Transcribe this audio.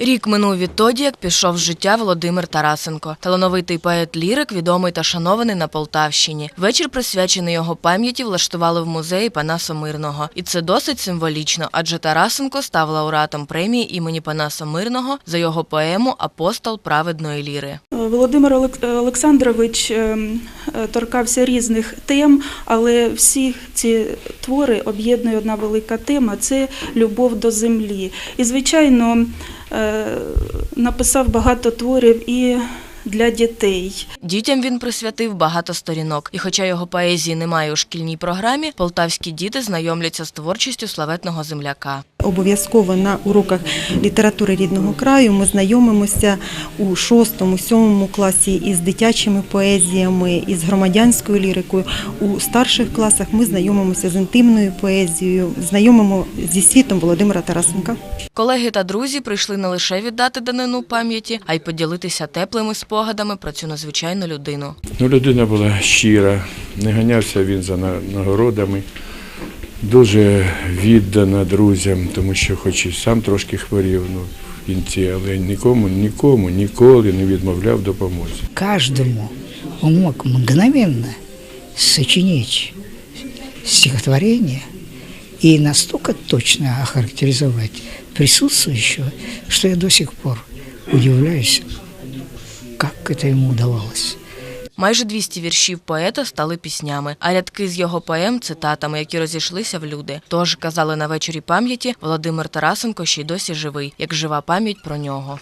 Рік минув відтоді, як пішов з життя Володимир Тарасенко. Талановитий поет-лірик, відомий та шанований на Полтавщині. Вечір, присвячений його пам'яті, влаштували в музеї Панаса Мирного. І це досить символічно, адже Тарасенко став лауреатом премії імені Панаса Мирного за його поему Апостол праведної ліри. Володимир Олек- Олександрович ем, е, торкався різних тем, але всі ці твори об'єднує одна велика тема це любов до землі. І, звичайно, е, написав багато творів і для дітей. Дітям він присвятив багато сторінок. І хоча його поезії немає у шкільній програмі, полтавські діти знайомляться з творчістю славетного земляка. Обов'язково на уроках літератури рідного краю ми знайомимося у 6-7 класі із дитячими поезіями, із громадянською лірикою. У старших класах ми знайомимося з інтимною поезією, знайомимо зі світом Володимира Тарасенка. Колеги та друзі прийшли не лише віддати данину пам'яті, а й поділитися теплими спогадами про цю надзвичайну людину. Ну, людина була щира, не ганявся він за нагородами, дуже віддана друзям, тому що хоч і сам трошки хворів ну, в кінці, але нікому, нікому ніколи не відмовляв допомозі. каждому он мог мгновенно сочинить стихотворение и настолько точно охарактеризовать присутствующего, что я до сих пор удивляюсь, как это ему удавалось. Майже 200 віршів поета стали піснями, а рядки з його поем цитатами, які розійшлися в люди. Тож казали на вечорі пам'яті Володимир Тарасенко ще й досі живий, як жива пам'ять про нього.